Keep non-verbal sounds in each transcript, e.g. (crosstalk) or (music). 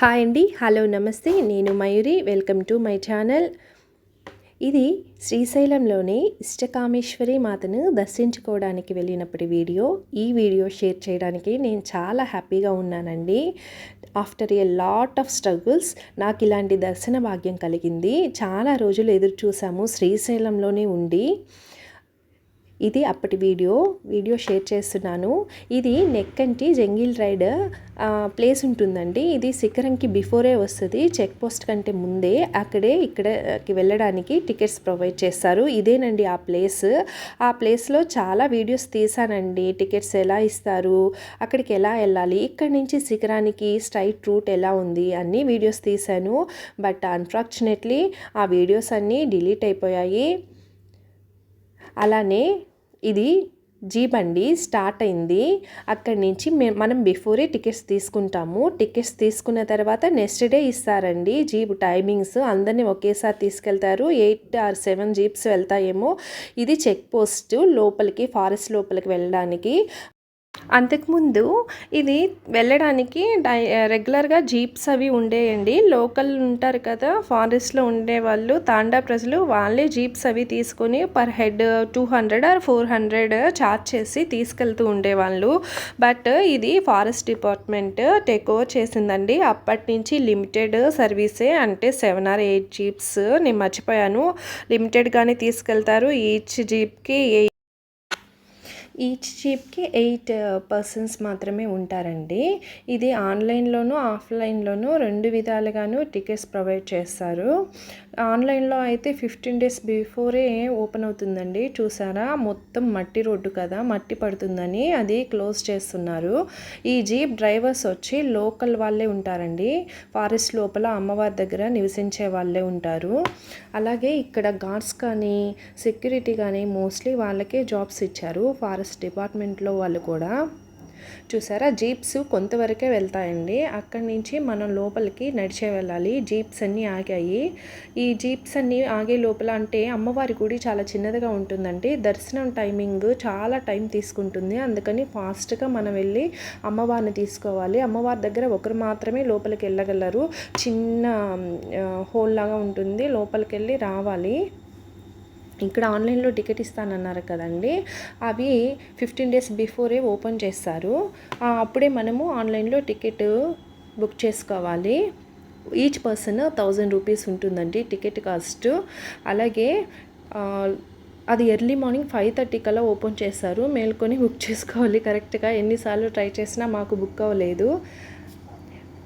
Hi అండి. Hello నమస్తే. నేను Mayuri. Welcome to my channel. ఇది శ్రీశైలంలోని ఇష్టకామేశ్వరి మాతను దర్శించుకోవడానికి వెళ్ళినప్పటి వీడియో. ఈ వీడియో షేర్ చేయడానికి నేను చాలా హ్యాపీగా ఉన్నానండి. After a lot of struggles నాకు ఇలాంటి దర్శన భాగ్యం కలిగింది. చాలా రోజులు ఎదురు చూసాము శ్రీశైలంలోనే ఉండి. ఇది అప్పటి వీడియో వీడియో షేర్ చేస్తున్నాను. ఇది నెక్కంటి జంగిల్ రైడ్ ప్లేస్ ఉంటుందండి. ఇది శిఖరంకి బిఫోరే వస్తుంది. చెక్ పోస్ట్ కంటే ముందే అక్కడే ఇక్కడకి వెళ్ళడానికి టికెట్స్ ప్రొవైడ్ చేస్తారు. ఇదేనండి ఆ ప్లేస్. ఆ ప్లేస్లో చాలా వీడియోస్ తీసానండి. టికెట్స్ ఎలా ఇస్తారు అక్కడికి ఎలా వెళ్ళాలి ఇక్కడి నుంచి శిఖరానికి స్ట్రైట్ రూట్ ఎలా ఉంది అన్నీ వీడియోస్ తీశాను బట్ అన్ఫార్చునేట్లీ ఆ వీడియోస్ అన్నీ డిలీట్ అయిపోయాయి. అలానే ఇది జీప్ అండి స్టార్ట్ అయింది. అక్కడి నుంచి మే మనం బిఫోరే టికెట్స్ తీసుకుంటాము. టికెట్స్ తీసుకున్న తర్వాత నెక్స్ట్ డే ఇస్తారండి. జీప్ టైమింగ్స్ అందరినీ ఒకేసారి తీసుకెళ్తారు. ఎయిట్ ఆర్ సెవెన్ జీప్స్ వెళ్తాయేమో. ఇది చెక్ పోస్ట్ లోపలికి ఫారెస్ట్ లోపలికి వెళ్ళడానికి. అంతకుముందు ఇది వెళ్ళడానికి డై రెగ్యులర్గా జీప్స్ అవి ఉండేయండి. లోకల్ ఉంటారు కదా ఫారెస్ట్లో ఉండేవాళ్ళు తాండా ప్రజలు వాళ్ళే జీప్స్ అవి తీసుకొని per head two hundred or four hundred charge చేసి తీసుకెళ్తూ ఉండేవాళ్ళు. బట్ ఇది ఫారెస్ట్ డిపార్ట్మెంట్ టేక్ ఓవర్ చేసిందండి. అప్పటి నుంచి లిమిటెడ్ సర్వీసే అంటే సెవెన్ ఆర్ ఎయిట్ జీప్స్ నేను మర్చిపోయాను. లిమిటెడ్గానే తీసుకెళ్తారు. ఈచ్ జీప్కి ఈచ్ జీప్కి ఎయిట్ పర్సన్స్ మాత్రమే ఉంటారండి. ఇది ఆన్లైన్లోనూ ఆఫ్లైన్లోనూ రెండు విధాలుగాను టికెట్స్ ప్రొవైడ్ చేస్తారు. ఆన్లైన్లో అయితే ఫిఫ్టీన్ డేస్ బిఫోరే ఓపెన్ అవుతుందండి. చూసారా? మొత్తం మట్టి రోడ్డు కదా? మట్టి పడుతుందని అది క్లోజ్ చేస్తున్నారు. ఈ జీప్ డ్రైవర్స్ వచ్చి లోకల్ వాళ్ళే ఉంటారండి. ఫారెస్ట్ లోపల అమ్మవారి దగ్గర నివసించే వాళ్ళే ఉంటారు. అలాగే ఇక్కడ గార్డ్స్ కానీ సెక్యూరిటీ కానీ మోస్ట్లీ వాళ్ళకే జాబ్స్ ఇచ్చారు ఫారెస్ట్ డిపార్ట్మెంట్లో వాళ్ళు కూడా. చూసారా? జీప్స్ కొంతవరకే వెళ్తాయండి. అక్కడి నుంచి మనం లోపలికి నడిచే వెళ్ళాలి. జీప్స్ అన్నీ ఆగాయి. ఈ జీప్స్ అన్నీ ఆగే లోపల అంటే అమ్మవారి గుడి చాలా చిన్నదిగా ఉంటుందండి. దర్శనం టైమింగ్ చాలా టైం తీసుకుంటుంది. అందుకని ఫాస్ట్గా మనం వెళ్ళి అమ్మవారిని తీసుకోవాలి. అమ్మవారి దగ్గర ఒకరు మాత్రమే లోపలికి వెళ్ళగలరు. చిన్న హోల్ లాగా ఉంటుంది. లోపలికి వెళ్ళి రావాలి. ఇక్కడ ఆన్లైన్లో టికెట్ ఇస్తానన్నారు కదండి. అవి ఫిఫ్టీన్ డేస్ బిఫోరే ఓపెన్ చేస్తారు. అప్పుడే మనము ఆన్లైన్లో టికెట్ బుక్ చేసుకోవాలి. ఈచ్ పర్సన్ థౌజండ్ రూపీస్ ఉంటుందండి టికెట్ కాస్ట్. అలాగే అది ఎర్లీ మార్నింగ్ ఫైవ్ థర్టీ కల్లా ఓపెన్ చేస్తారు. మేల్కొని బుక్ చేసుకోవాలి. కరెక్ట్గా ఎన్నిసార్లు ట్రై చేసినా మాకు బుక్ అవ్వలేదు.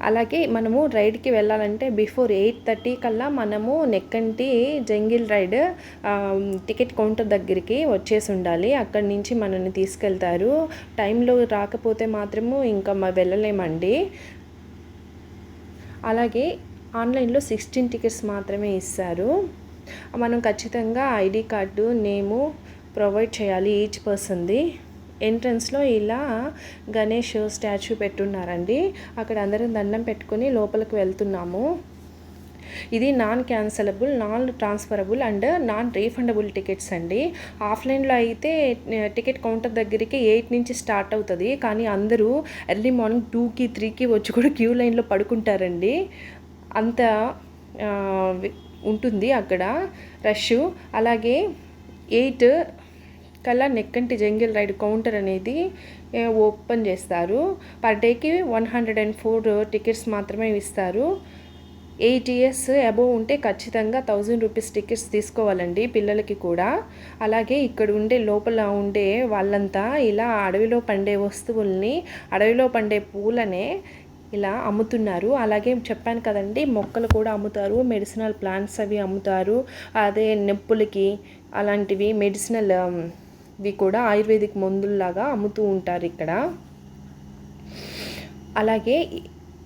అలాగే మనము రైడ్కి వెళ్ళాలంటే బిఫోర్ ఎయిట్ థర్టీ కల్లా మనము Nekkanti jungle ride ticket counter దగ్గరికి వచ్చేసి ఉండాలి. అక్కడి నుంచి మనల్ని తీసుకెళ్తారు. టైంలో రాకపోతే మాత్రము ఇంకా వెళ్ళలేమండి. అలాగే ఆన్లైన్లో సిక్స్టీన్ టికెట్స్ మాత్రమే ఇస్తారు. మనం ఖచ్చితంగా ఐడి కార్డు నేము ప్రొవైడ్ చేయాలి ఈచ్ పర్సన్ది. ఎంట్రన్స్లో ఇలా గణేష్ స్టాచ్యూ పెట్టున్నారండి. అక్కడ అందరం దండం పెట్టుకుని లోపలికి వెళ్తున్నాము. ఇది non cancellable non transferable and non refundable tickets అండి. ఆఫ్లైన్లో అయితే టికెట్ కౌంటర్ దగ్గరికి ఎయిట్ నుంచి స్టార్ట్ అవుతుంది. కానీ అందరూ ఎర్లీ మార్నింగ్ టూకి త్రీకి వచ్చి కూడా క్యూ లైన్లో పడుకుంటారండి. అంత ఉంటుంది అక్కడ రష్ అలాగే ఎయిట్ కల్లా నెక్కంటి జంగిల్ రైడ్ కౌంటర్ అనేది ఓపెన్ చేస్తారు. పర్ డేకి one hundred and four tickets మాత్రమే ఇస్తారు. ఎయిట్ ఇయర్స్ అబోవ్ ఉంటే ఖచ్చితంగా థౌజండ్ రూపీస్ టికెట్స్ తీసుకోవాలండి పిల్లలకి కూడా. అలాగే ఇక్కడ ఉండే లోపల ఉండే వాళ్ళంతా ఇలా అడవిలో పండే వస్తువుల్ని అడవిలో పండే పూలనే ఇలా అమ్ముతున్నారు. అలాగే చెప్పాను కదండి మొక్కలు కూడా అమ్ముతారు మెడిసినల్ ప్లాంట్స్ అవి అమ్ముతారు. అదే నొప్పులకి అలాంటివి మెడిసినల్ ఇవి కూడా ఆయుర్వేదిక్ మందుల్లాగా అమ్ముతూ ఉంటారు ఇక్కడ. అలాగే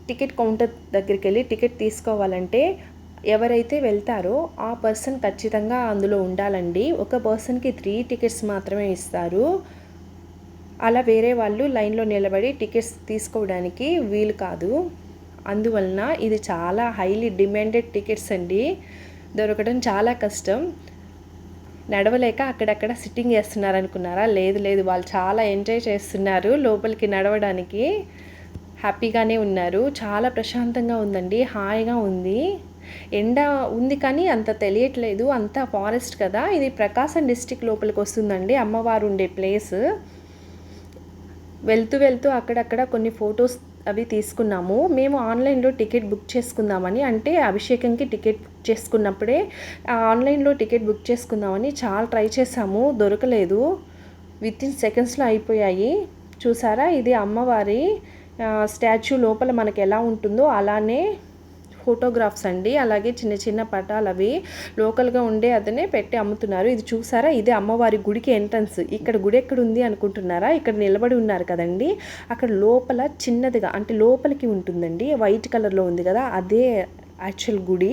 టికెట్ కౌంటర్ దగ్గరికి వెళ్ళి టికెట్ తీసుకోవాలంటే ఎవరైతే వెళ్తారో ఆ పర్సన్ ఖచ్చితంగా అందులో ఉండాలండి. ఒక పర్సన్కి త్రీ టికెట్స్ మాత్రమే ఇస్తారు. అలా వేరే వాళ్ళు లైన్లో నిలబడి టికెట్స్ తీసుకోవడానికి వీలు కాదు. అందువలన ఇది చాలా హైలీ డిమాండెడ్ టికెట్స్ అండి. దొరకడం చాలా కష్టం. నడవలేక అక్కడక్కడ సిట్టింగ్ చేస్తున్నారు అనుకున్నారా లేదు లేదు. వాళ్ళు చాలా ఎంజాయ్ చేస్తున్నారు. లోపలికి నడవడానికి హ్యాపీగానే ఉన్నారు. చాలా ప్రశాంతంగా ఉందండి. హాయిగా ఉంది. ఎండ ఉంది కానీ అంత తెలియట్లేదు. అంత ఫారెస్ట్ కదా. ఇది ప్రకాశం డిస్టిక్ లోపలికి వస్తుందండి. అమ్మవారు ఉండే ప్లేస్ వెళ్తూ వెళ్తూ అక్కడక్కడ కొన్ని ఫొటోస్ అవి తీసుకున్నాము. మేము ఆన్లైన్లో టికెట్ బుక్ చేసుకుందామని అంటే అభిషేకంకి టికెట్ బుక్ చేసుకున్నప్పుడే ఆన్లైన్లో టికెట్ బుక్ చేసుకుందామని చాలా ట్రై చేసాము. దొరకలేదు. విత్ ఇన్ సెకండ్స్లో అయిపోయాయి. చూసారా? ఇది అమ్మవారి స్టాచ్యూ లోపల మనకి ఎలా ఉంటుందో అలానే ఫోటోగ్రాఫ్స్ అండి. అలాగే చిన్న చిన్న పటాలు అవి లోకల్గా ఉండే అతనే పెట్టి అమ్ముతున్నారు. ఇది చూసారా? ఇది అమ్మవారి గుడికి ఎంట్రన్స్. ఇక్కడ గుడి ఎక్కడ ఉంది అనుకుంటున్నారా? ఇక్కడ నిలబడి ఉన్నారు కదండి. అక్కడ లోపల చిన్నదిగా అంటే లోపలికి ఉంటుందండి. వైట్ కలర్లో ఉంది కదా అదే యాక్చువల్ గుడి.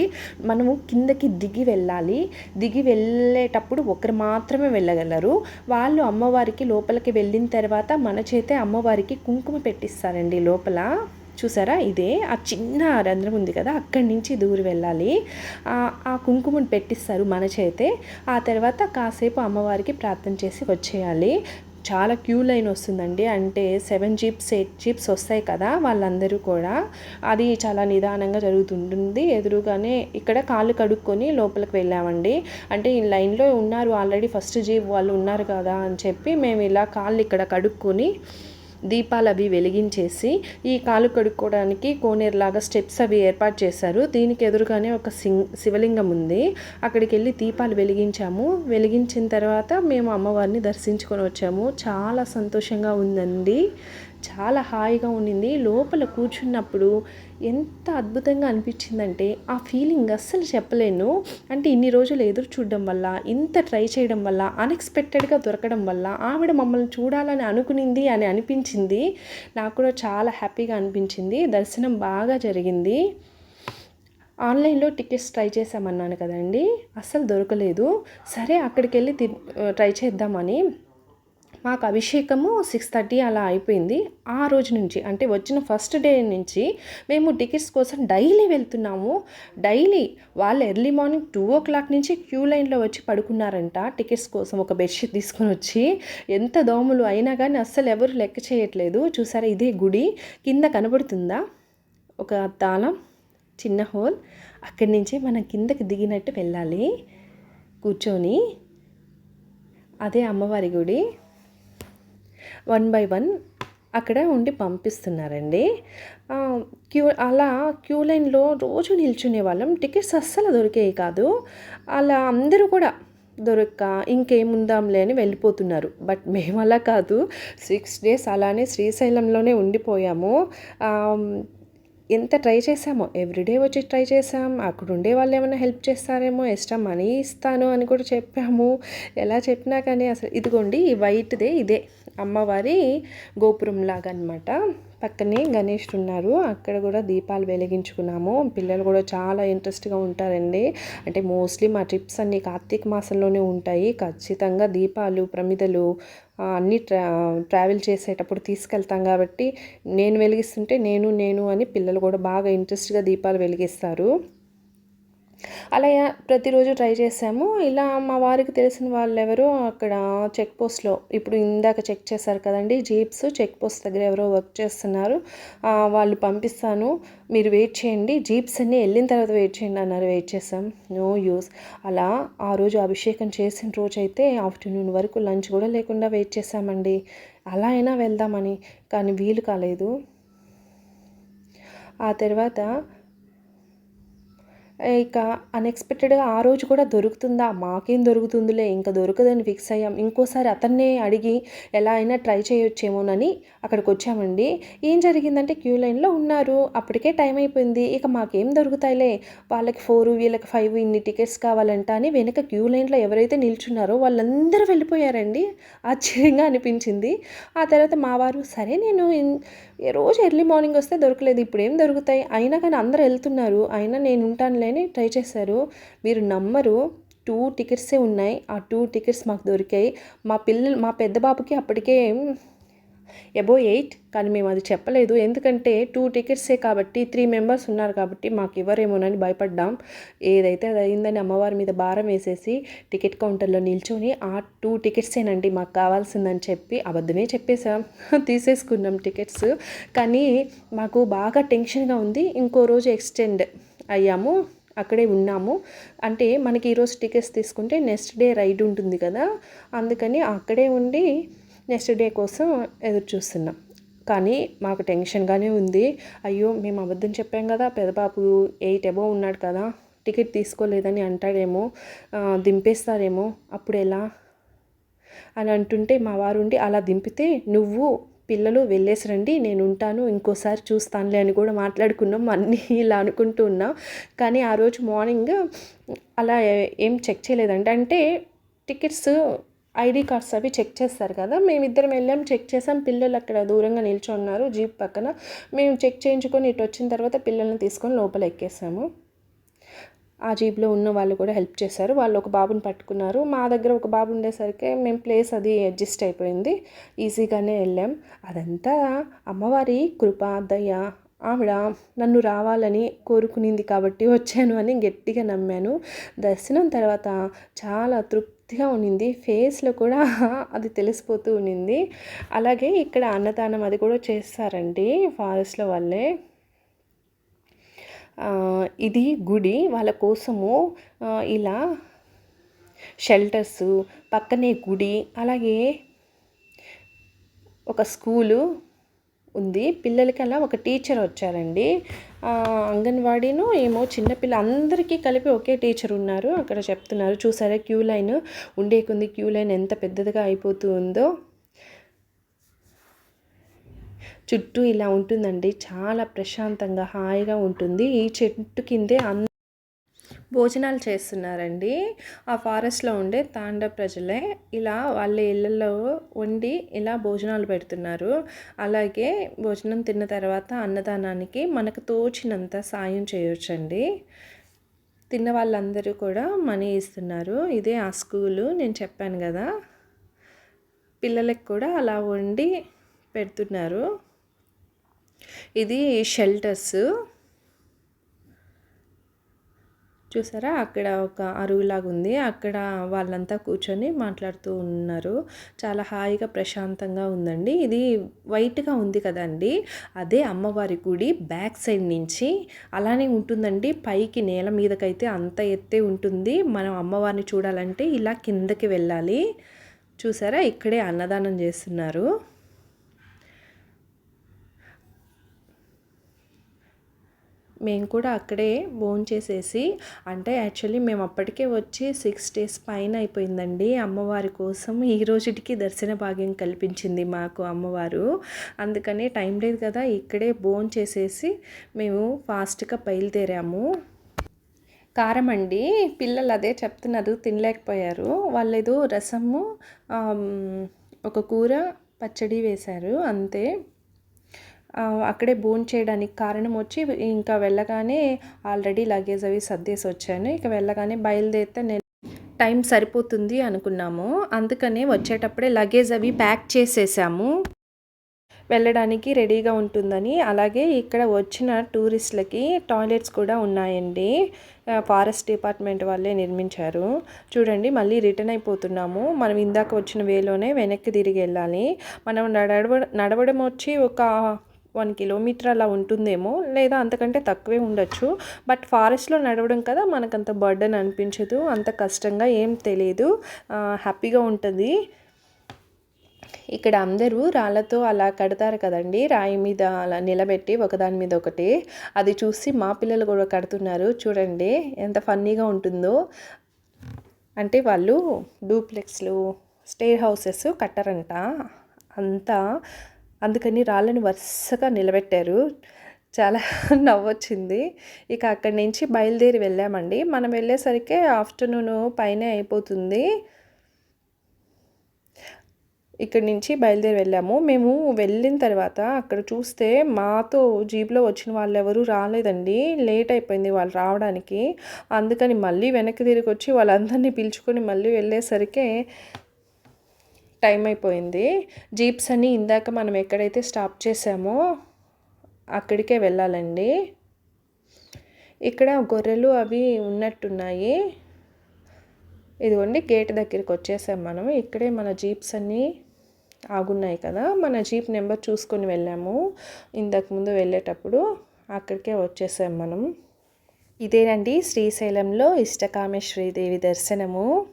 మనము కిందకి దిగి వెళ్ళాలి. దిగి వెళ్ళేటప్పుడు ఒకరు మాత్రమే వెళ్ళగలరు. వాళ్ళు అమ్మవారికి లోపలికి వెళ్ళిన తర్వాత మన చేతే అమ్మవారికి కుంకుమ పెట్టిస్తారండి లోపల. చూసారా? ఇదే ఆ చిన్న రంధ్రం ఉంది కదా అక్కడి నుంచి దూరి వెళ్ళాలి. ఆ కుంకుమను పెట్టిస్తారు మన చేతే. ఆ తర్వాత కాసేపు అమ్మవారికి ప్రార్థన చేసి వచ్చేయాలి. చాలా క్యూ లైన్ వస్తుందండి. అంటే సెవెన్ జీప్స్ ఎయిట్ జీప్స్ వస్తాయి కదా వాళ్ళందరూ కూడా. అది చాలా నిదానంగా జరుగుతుంటుంది. ఎదురుగానే ఇక్కడ కాళ్ళు కడుక్కొని లోపలికి వెళ్ళామండి. అంటే ఈ లైన్లో ఉన్నారు ఆల్రెడీ ఫస్ట్ జీప్ వాళ్ళు ఉన్నారు కదా అని చెప్పి మేము ఇలా కాళ్ళు ఇక్కడ కడుక్కొని దీపాలు అవి వెలిగించేసి ఈ కాలు కడుక్కోవడానికి కోనేరులాగా స్టెప్స్ అవి ఏర్పాటు చేశారు. దీనికి ఎదురుగానే ఒక సింగ్ శివలింగం ఉంది. అక్కడికి వెళ్ళి దీపాలు వెలిగించాము. వెలిగించిన తర్వాత మేము అమ్మవారిని దర్శించుకొని వచ్చాము. చాలా సంతోషంగా ఉందండి. చాలా హాయిగా ఉండింది లోపల కూర్చున్నప్పుడు ఎంత అద్భుతంగా అనిపించిందంటే ఆ ఫీలింగ్ అస్సలు చెప్పలేను. అంటే ఇన్ని రోజులు ఎదురు చూడడం వల్ల ఇంత ట్రై చేయడం వల్ల అన్ఎక్స్పెక్టెడ్గా దొరకడం వల్ల ఆవిడ మమ్మల్ని చూడాలని అనుకునింది అని అనిపించింది. నాకు కూడా చాలా హ్యాపీగా అనిపించింది. దర్శనం బాగా జరిగింది. ఆన్లైన్లో టికెట్స్ ట్రై చేసామన్నాను కదండి అస్సలు దొరకలేదు. సరే అక్కడికి వెళ్ళి ట్రై చేద్దామని మాకు అభిషేకము సిక్స్ థర్టీ అలా అయిపోయింది. ఆ రోజు నుంచి అంటే వచ్చిన ఫస్ట్ డే నుంచి మేము టికెట్స్ కోసం డైలీ వెళ్తున్నాము. డైలీ వాళ్ళు early morning two o'clock నుంచి క్యూ లైన్లో వచ్చి పడుకున్నారంట టికెట్స్ కోసం ఒక బెడ్షీట్ తీసుకొని వచ్చి. ఎంత దోమలు అయినా కానీ అస్సలు ఎవరు లెక్క చేయట్లేదు. చూసారా ఇదే గుడి. కింద కనబడుతుందా? ఒక తాళం చిన్న హోల్. అక్కడి నుంచి మనం కిందకి దిగినట్టు వెళ్ళాలి. కూర్చొని. అదే అమ్మవారి గుడి. వన్ బై వన్ అక్కడ ఉండి పంపిస్తున్నారండి. క్యూ అలా క్యూ లైన్లో రోజు నిల్చునే వాళ్ళం. టికెట్స్ అస్సలు దొరికేవి కాదు. అలా అందరూ కూడా దొరక్క ఇంకేముందాంలే అని వెళ్ళిపోతున్నారు. బట్ మేము అలా కాదు. సిక్స్ డేస్ అలానే శ్రీశైలంలోనే ఉండిపోయాము. ఎంత ట్రై చేసామో ఎవ్రీడే వచ్చి ట్రై చేసాం అక్కడ ఉండే వాళ్ళు ఏమైనా హెల్ప్ చేస్తారేమో ఎక్స్ట్రా మనీ ఇస్తాను అని కూడా చెప్పాము. ఎలా చెప్పినా కానీ అసలు ఇదిగోండి ఈ వైట్దే ఇదే. అమ్మవారి గోపురం లాగా అనమాట పక్కనే గణేష్ ఉన్నారు అక్కడ కూడా దీపాలు వెలిగించుకున్నాము. పిల్లలు కూడా చాలా ఇంట్రెస్ట్గా ఉంటారండి. అంటే మోస్ట్లీ మా ట్రిప్స్ అన్ని కార్తీక మాసంలోనే ఉంటాయి. ఖచ్చితంగా దీపాలు ప్రమిదలు అన్నీ ట్రా ట్రావెల్ చేసేటప్పుడు తీసుకెళ్తాం కాబట్టి నేను వెలిగిస్తుంటే నేను నేను అని పిల్లలు కూడా బాగా ఇంట్రెస్ట్గా దీపాలు వెలిగిస్తారు. అలా ప్రతిరోజు ట్రై చేసాము ఇలా మా వారికి తెలిసిన వాళ్ళు ఎవరో అక్కడ చెక్ పోస్ట్లో ఇప్పుడు ఇందాక చెక్ చేశారు కదండి జీప్స్ చెక్ పోస్ట్ దగ్గర ఎవరో వర్క్ చేస్తున్నారు. వాళ్ళు పంపిస్తాను మీరు వెయిట్ చేయండి జీప్స్ అన్నీ వెళ్ళిన తర్వాత వెయిట్ చేయండి అన్నారు వెయిట్ చేసాం నో యూస్. అలా ఆ రోజు అభిషేకం చేసిన రోజు అయితే ఆఫ్టర్నూన్ వరకు లంచ్ కూడా లేకుండా వెయిట్ చేసామండి అలా అయినా వెళ్దామని కానీ వీలు కాలేదు. ఆ తర్వాత ఇక అన్ఎక్స్పెక్టెడ్గా ఆ రోజు కూడా దొరుకుతుందా? మాకేం దొరుకుతుందిలే ఇంకా దొరకదని ఫిక్స్ అయ్యాం. ఇంకోసారి అతన్నే అడిగి ఎలా అయినా ట్రై చేయొచ్చేమోనని అక్కడికి వచ్చామండి. ఏం జరిగిందంటే క్యూ లైన్లో ఉన్నారు. అప్పటికే టైం అయిపోయింది. ఇక మాకేం దొరుకుతాయిలే? వాళ్ళకి ఫోర్ వీళ్ళకి ఫైవ్ ఇన్ని టికెట్స్ కావాలంట అని వెనుక క్యూ లైన్లో ఎవరైతే నిల్చున్నారో వాళ్ళందరూ వెళ్ళిపోయారండి. ఆశ్చర్యంగా అనిపించింది. ఆ తర్వాత మా వారు సరే నేను రోజు ఎర్లీ మార్నింగ్ వస్తే దొరకలేదు. ఇప్పుడు ఏం దొరుకుతాయి? అయినా కానీ అందరూ వెళ్తున్నారు. అయినా నేను ఉంటాను అని ట్రై చేశారు. మీరు నమ్మరు. టూ టికెట్సే ఉన్నాయి. ఆ టూ టికెట్స్ మాకు దొరికాయి. మా పిల్లలు మా పెద్ద బాబుకి అప్పటికే ఎబో ఎయిట్ కానీ మేము అది చెప్పలేదు. ఎందుకంటే టూ టికెట్సే కాబట్టి త్రీ మెంబర్స్ ఉన్నారు కాబట్టి మాకు ఇవ్వరేమోనని భయపడ్డాం. ఏదైతే అది అయిందని అమ్మవారి మీద భారం వేసేసి టికెట్ కౌంటర్లో నిల్చొని ఆ టూ టికెట్సేనండి మాకు కావాల్సిందని చెప్పి అబద్ధమే చెప్పేసాం (laughs) తీసేసుకున్నాం టికెట్స్. కానీ మాకు బాగా టెన్షన్గా ఉంది. ఇంకో రోజు ఎక్స్టెండ్. అయ్యాము అక్కడే ఉన్నాము. అంటే మనకి ఈరోజు టికెట్స్ తీసుకుంటే నెక్స్ట్ డే రైడ్ ఉంటుంది కదా అందుకని అక్కడే ఉండి నెక్స్ట్ డే కోసం ఎదురు చూస్తున్నాం. కానీ మాకు టెన్షన్గానే ఉంది. అయ్యో మేము అబద్ధం చెప్పాం కదా పెదబాబు ఎయిట్ అబో ఉన్నాడు కదా టికెట్ తీసుకోలేదని అంటాడేమో దింపేస్తారేమో అప్పుడు ఎలా? అని అంటుంటే మా వారు ఉండి అలా దింపితే నువ్వు పిల్లలు వెళ్ళేసి రండి నేను ఉంటాను ఇంకోసారి చూస్తానులే అని కూడా మాట్లాడుకున్నాం అన్నీ ఇలా అనుకుంటూ ఉన్నాం. కానీ ఆ రోజు మార్నింగ్ అలా ఏం చెక్ చేయలేదండి. అంటే టికెట్స్ ఐడి కార్డ్స్ అవి చెక్ చేస్తారు కదా మేమిద్దరం వెళ్ళాం చెక్ చేసాం పిల్లలు అక్కడ దూరంగా నిల్చున్నారు జీప్ పక్కన. మేము చెక్ చేయించుకొని ఇటు వచ్చిన తర్వాత పిల్లల్ని తీసుకొని లోపల ఎక్కేసాము. ఆ జీప్లో ఉన్న వాళ్ళు కూడా హెల్ప్ చేశారు. వాళ్ళు ఒక బాబుని పట్టుకున్నారు. మా దగ్గర ఒక బాబు ఉండేసరికి మేము ప్లేస్ అది అడ్జస్ట్ అయిపోయింది. ఈజీగానే వెళ్ళాం. అదంతా అమ్మవారి కృప దయ ఆవిడ నన్ను రావాలని కోరుకునింది కాబట్టి వచ్చాను అని గట్టిగా నమ్మాను. దర్శనం తర్వాత చాలా తృప్తిగా ఉన్నింది. ఫేస్లో కూడా అది తెలిసిపోతూ ఉన్నింది. అలాగే ఇక్కడ అన్నదానం అది కూడా చేస్తారండి ఫారెస్ట్లో వాళ్ళే. ఇది గుడి వాళ్ళ కోసము ఇలా షెల్టర్స్ పక్కనే గుడి అలాగే ఒక స్కూలు ఉంది. పిల్లలకి అలా ఒక టీచర్ వచ్చారండి. అంగన్వాడీను ఏమో చిన్నపిల్ల అందరికీ కలిపి ఒకే టీచర్ ఉన్నారు. అక్కడ చెప్తున్నారు చూసారా క్యూ లైన్? ఉండే కొంది క్యూ లైన్ ఎంత పెద్దదిగా అయిపోతూ ఉందో చుట్టూ ఇలా ఉంటుందండి. చాలా ప్రశాంతంగా హాయిగా ఉంటుంది. ఈ చెట్టు కిందే అన్ భోజనాలు చేస్తున్నారండి. ఆ ఫారెస్ట్లో ఉండే తాండ ప్రజలే ఇలా వాళ్ళ ఇళ్ళల్లో వండి ఇలా భోజనాలు పెడుతున్నారు. అలాగే భోజనం తిన్న తర్వాత అన్నదానానికి మనకు తోచినంత సాయం చేయొచ్చండి. తిన్న వాళ్ళందరూ కూడా మనీ ఇస్తున్నారు. ఇదే ఆ స్కూలు నేను చెప్పాను కదా. పిల్లలకు కూడా అలా వండి పెడుతున్నారు. ఇది షెల్టర్స్. చూసారా? అక్కడ ఒక అరువులాగా ఉంది. అక్కడ వాళ్ళంతా కూర్చొని మాట్లాడుతూ ఉన్నారు. చాలా హాయిగా ప్రశాంతంగా ఉందండి. ఇది వైట్గా ఉంది కదండి. అదే అమ్మవారి గుడి బ్యాక్ సైడ్ నుంచి అలానే ఉంటుందండి. పైకి నేల మీదకైతే అంత ఎత్తే ఉంటుంది. మనం అమ్మవారిని చూడాలంటే ఇలా కిందకి వెళ్ళాలి. చూసారా? ఇక్కడే అన్నదానం చేస్తున్నారు. మేము కూడా అక్కడే చేసేసి అంటే యాక్చువల్లీ మేము అప్పటికే వచ్చి సిక్స్ డేస్ పైన అయిపోయిందండి అమ్మవారి కోసం. ఈ రోజుటికి దర్శన భాగ్యం కల్పించింది మాకు అమ్మవారు. అందుకని టైం లేదు కదా ఇక్కడే బోన్ చేసేసి మేము ఫాస్ట్గా బయలుదేరాము. కారం అండి పిల్లలు అదే చెప్తున్నారు తినలేకపోయారు. వాళ్ళు ఏదో రసము ఒక కూర పచ్చడి వేశారు అంతే. అక్కడే బోన్ చేయడానికి కారణం వచ్చి ఇంకా వెళ్ళగానే ఆల్రెడీ లగేజ్ అవి సర్దేసి వచ్చాను ఇక వెళ్ళగానే బయలుదేరితే నేను టైం సరిపోతుంది అనుకున్నాము. అందుకనే వచ్చేటప్పుడే లగేజ్ అవి ప్యాక్ చేసేసాము. వెళ్ళడానికి రెడీగా ఉంటుందని. అలాగే ఇక్కడ వచ్చిన టూరిస్టులకి టాయిలెట్స్ కూడా ఉన్నాయండి. ఫారెస్ట్ డిపార్ట్మెంట్ వాళ్ళే నిర్మించారు. చూడండి మళ్ళీ రిటర్న్ అయిపోతున్నాము. మనం ఇందాక వచ్చిన వేలోనే వెనక్కి తిరిగి వెళ్ళాలి. మనం నడవ నడవడం వచ్చి ఒక వన్ కిలోమీటర్ అలా ఉంటుందేమో లేదా అంతకంటే తక్కువే ఉండొచ్చు. బట్ ఫారెస్ట్లో నడవడం కదా మనకంత బర్డన్ అనిపించదు అంత కష్టంగా ఏం తెలియదు. హ్యాపీగా ఉంటుంది. ఇక్కడ అందరూ రాళ్ళతో అలా కడతారు కదండి. రాయి మీద అలా నిలబెట్టి ఒకదాని మీద ఒకటి. అది చూసి మా పిల్లలు కూడా కడుతున్నారు. చూడండి ఎంత ఫన్నీగా ఉంటుందో. అంటే వాళ్ళు డూప్లెక్స్లు స్టే హౌసెస్ కట్టరంట. అంతా అందుకని రాళ్ళని వరుసగా నిలబెట్టారు. చాలా (laughs) నవ్వొచ్చింది. ఇక అక్కడి నుంచి బయలుదేరి వెళ్ళామండి. మనం వెళ్ళేసరికి ఆఫ్టర్నూన్ పైనే అయిపోతుంది. ఇక్కడి నుంచి బయలుదేరి వెళ్ళాము. మేము వెళ్ళిన తర్వాత అక్కడ చూస్తే మాతో జీప్లో వచ్చిన వాళ్ళు ఎవరు రాలేదండి. లేట్ అయిపోయింది వాళ్ళు రావడానికి. అందుకని మళ్ళీ వెనక్కి తిరిగి వచ్చి వాళ్ళందరినీ పిలుచుకొని మళ్ళీ వెళ్ళేసరికి టైం అయిపోయింది. జీప్స్ అన్నీ ఇందాక మనం ఎక్కడైతే స్టాప్ చేసామో అక్కడికే వెళ్ళాలండి. ఇక్కడ గొర్రెలు అవి ఉన్నట్టున్నాయి. ఇదిగోండి గేట్ దగ్గరికి వచ్చేసాం మనం. ఇక్కడే మన జీప్స్ అన్నీ ఆగున్నాయి కదా. మన జీప్ నెంబర్ చూసుకొని వెళ్ళాము. ఇంతకు ముందు వెళ్ళేటప్పుడు అక్కడికే వచ్చేసాం మనం. ఇదేనండి శ్రీశైలంలో ఇష్టకామేశ్వరి దేవి దర్శనము.